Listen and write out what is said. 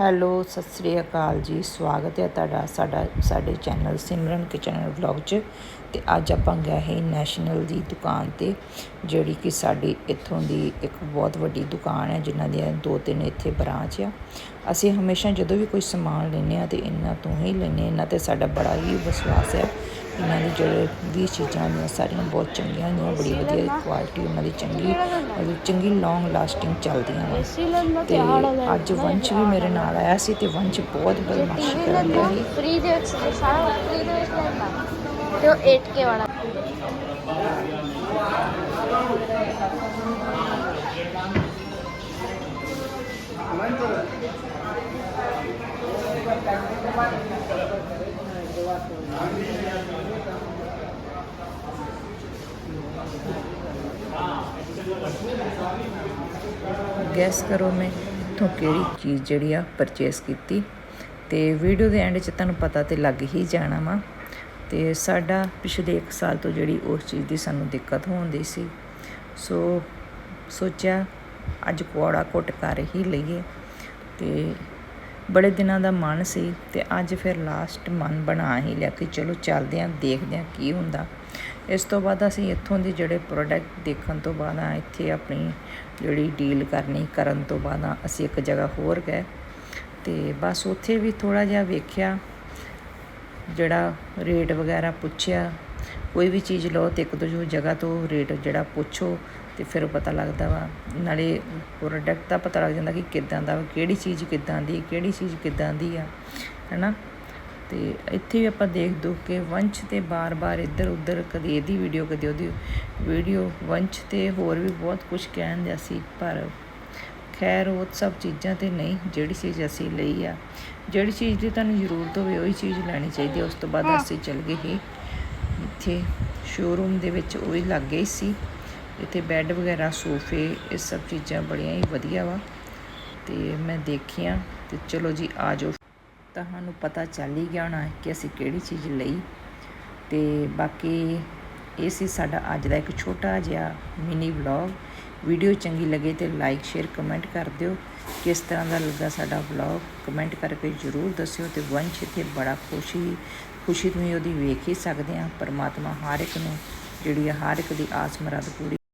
Hello, Sat Sri ਅਕਾਲ ਜੀ। ਸਵਾਗਤ ਹੈ ਤੁਹਾਡਾ ਸਾਡਾ, ਸਾਡੇ ਚੈਨਲ ਸਿਮਰਨ ਕਿਚਨ ਵਲੌਗ 'ਚ। ਤੇ ਅੱਜ ਆਪਾਂ ਗਏ ਹੈ ਨੈਸ਼ਨਲ ਦੀ ਦੁਕਾਨ ਤੇ, ਜਿਹੜੀ ਕਿ ਸਾਡੀ ਇੱਥੋਂ ਦੀ ਇੱਕ ਬਹੁਤ ਵੱਡੀ ਦੁਕਾਨ ਹੈ, ਜਿਨ੍ਹਾਂ ਦੀਆਂ ਦੋ ਤਿੰਨ ਇੱਥੇ ਬ੍ਰਾਂਚ ਆ। ਅਸੀਂ ਹਮੇਸ਼ਾ ਜਦੋਂ ਵੀ ਕੋਈ ਸਮਾਨ ਲੈਂਦੇ ਆ ਤੇ ਇਹਨਾਂ ਤੋਂ ਹੀ ਲੈਂਦੇ ਹਾਂ। ਇਹਨਾਂ ਤੇ ਸਾਡਾ ਬੜਾ ਹੀ ਵਿਸ਼ਵਾਸ ਹੈ ਇਹਨਾਂ ਦੀ ਜਿਹੜੇ ਵੀ ਚੀਜ਼ਾਂ ਹੁੰਦੀਆਂ ਸਾਰੀਆਂ ਬਹੁਤ ਚੰਗੀਆਂ ਹੁੰਦੀਆਂ ਬੜੀ ਵਧੀਆ ਕੁਆਲਿਟੀ ਉਹਨਾਂ ਦੀ ਚੰਗੀ ਔਰ ਚੰਗੀ ਲੌਂਗ ਲਾਸਟਿੰਗ ਚੱਲਦੀਆਂ ਨੇ। ਤੇ ਅੱਜ ਵੰਸ਼ ਵੀ ਮੇਰੇ ਨਾਲ ਆਇਆ ਸੀ ਤੇ ਵੰਸ਼ ਬਹੁਤ ਬਦਮਾਸ਼ੀ ਕਰ ਰਿਹਾ ਸੀ। ਫ੍ਰੀ ਦੇ ਵਿੱਚ ਸਾਰਾ ਫ੍ਰੀ ਦੇ ਵਿੱਚ ਲੈਂਦਾ। ਤੇ ਉਹ 8K ਵਾਲਾ। ਗੈਸ ਕਰੋ ਮੈਂ ਇੱਥੋਂ ਕਿਹੜੀ ਚੀਜ਼ ਜਿਹੜੀ ਆ ਪਰਚੇਸ ਕੀਤੀ। ਤੇ ਵੀਡੀਓ ਦੇ ਐਂਡ 'ਚ ਤੁਹਾਨੂੰ ਪਤਾ ਤੇ ਲੱਗ ਹੀ ਜਾਣਾ ਵਾ। ਤੇ ਸਾਡਾ ਪਿਛਲੇ 1 ਸਾਲ ਤੋਂ ਜਿਹੜੀ ਉਸ ਚੀਜ਼ ਦੀ ਸਾਨੂੰ ਦਿੱਕਤ ਹੁੰਦੀ ਸੀ। ਸੋ ਸੋਚਿਆ ਅੱਜ ਕੋੜਾ ਕੁੱਟ ਕਰ ਹੀ ਲਈਏ। ਤੇ ਬੜੇ ਦਿਨਾਂ ਦਾ ਮਨ ਸੀ ਤੇ ਅੱਜ ਫਿਰ ਲਾਸਟ ਮਨ ਬਣਾ ਹੀ ਲਿਆ ਕਿ ਚਲੋ ਚੱਲਦੇ ਆਂ ਦੇਖਦੇ ਆਂ ਕੀ ਹੁੰਦਾ। ਇਸ ਤੋਂ ਬਾਅਦ ਅਸੀਂ ਇੱਥੋਂ ਦੇ ਜਿਹੜੇ ਪ੍ਰੋਡਕਟ ਦੇਖਣ ਤੋਂ ਬਾਅਦ ਆ ਇੱਥੇ ਆਪਣੀ ਜਿਹੜੀ ਡੀਲ ਕਰਨੀ ਕਰਨ ਤੋਂ ਬਾਅਦ ਆ ਅਸੀਂ ਇੱਕ ਜਗ੍ਹਾ ਹੋਰ ਗਏ ਤੇ ਬਸ ਉੱਥੇ ਵੀ ਥੋੜਾ ਜਿਹਾ ਵੇਖਿਆ, ਜਿਹੜਾ ਰੇਟ ਵਗੈਰਾ ਪੁੱਛਿਆ, ਕੋਈ ਵੀ ਚੀਜ਼ ਲਓ ਤੇ ਇੱਕ ਦੋ ਜਗ੍ਹਾ ਤੋਂ ਰੇਟ ਜਿਹੜਾ ਪੁੱਛੋ ਤੇ ਫਿਰ ਪਤਾ ਲੱਗਦਾ ਵਾ ਨਾਲੇ ਪ੍ਰੋਡਕਟ ਦਾ ਪਤਾ ਲੱਗ ਜਾਂਦਾ ਕਿ ਕਿੱਦਾਂ ਦਾ ਕਿਹੜੀ ਚੀਜ਼ ਕਿੱਦਾਂ ਦੀ ਕਿਹੜੀ ਚੀਜ਼ ਕਿੱਦਾਂ ਦੀ ਆ ਹੈਨਾ? ਤੇ ਇੱਥੇ ਵੀ ਆਪਾਂ ਦੇਖ ਦੋ ਕਿ ਵੰਸ਼ ਤੇ ਬਾਰ-ਬਾਰ ਇੱਧਰ ਉੱਧਰ ਕਦੇ ਇਹਦੀ ਵੀਡੀਓ ਕਦੇ ਉਹਦੀ ਵੀਡੀਓ ਵੰਸ਼ ਤੇ ਹੋਰ ਵੀ ਬਹੁਤ ਕੁਝ ਕਹਿਣ ਦਿਆ ਸੀ ਪਰ ਖੈਰ ਉਹ ਸਭ ਚੀਜ਼ਾਂ ਤੇ ਨਹੀਂ ਜਿਹੜੀ ਚੀਜ਼ ਅਸੀਂ ਲਈ ਆ ਜਿਹੜੀ ਚੀਜ਼ ਦੀ ਤੁਹਾਨੂੰ ਜ਼ਰੂਰਤ ਹੋਵੇ ਉਹੀ ਚੀਜ਼ ਲੈਣੀ ਚਾਹੀਦੀ ਹੈ ਉਸ ਤੋਂ ਬਾਅਦ ਅਸੀਂ ਚੱਲ ਗਏ ਸੀ ਇੱਥੇ ਸ਼ੋਰੂਮ ਦੇ ਵਿੱਚ ਉਹ ਵੀ ਲੱਗ ਗਈ ਸੀ। ਇੱਥੇ ਬੈੱਡ ਵਗੈਰਾ, ਸੋਫੇ, ਇਹ ਸਭ ਚੀਜ਼ਾਂ ਬੜੀਆਂ ਹੀ ਵਧੀਆ ਵਾ। ਤੇ ਮੈਂ ਦੇਖੀਆਂ ਤੇ ਚਲੋ ਜੀ, ਆ ਜਾਓ। ਤੁਹਾਨੂੰ ਪਤਾ ਚੱਲ ਹੀ ਗਿਆ ਹੋਣਾ ਕਿ ਅਸੀਂ ਕਿਹੜੀ ਚੀਜ਼ ਲਈ। ਤੇ ਬਾਕੀ ਇਹ ਸੀ ਸਾਡਾ ਅੱਜ ਦਾ ਇੱਕ ਛੋਟਾ ਜਿਹਾ ਮਿਨੀ ਵਲੌਗ ਵੀਡੀਓ ਚੰਗੀ ਲੱਗੇ ਤੇ ਲਾਈਕ ਸ਼ੇਅਰ ਕਮੈਂਟ ਕਰ ਦਿਓ। ਕਿਸ ਤਰ੍ਹਾਂ ਦਾ ਲੱਗਾ ਸਾਡਾ ਵਲੌਗ ਕਮੈਂਟ ਕਰਕੇ ਜਰੂਰ ਦੱਸਿਓ ਤੇ ਵੰਸ਼ ਇੱਥੇ ਬੜਾ ਖੁਸ਼ੀ ਖੁਸ਼ੀ ਤੁਸੀਂ ਉਹਦੀ ਵੇਖ ਹੀ ਸਕਦੇ ਆ। ਪਰਮਾਤਮਾ ਹਰ ਇੱਕ ਨੂੰ, ਜਿਹੜੀ ਆ ਹਰ ਇੱਕ ਦੀ ਆਸ ਮੁਰਾਦ ਪੂਰੀ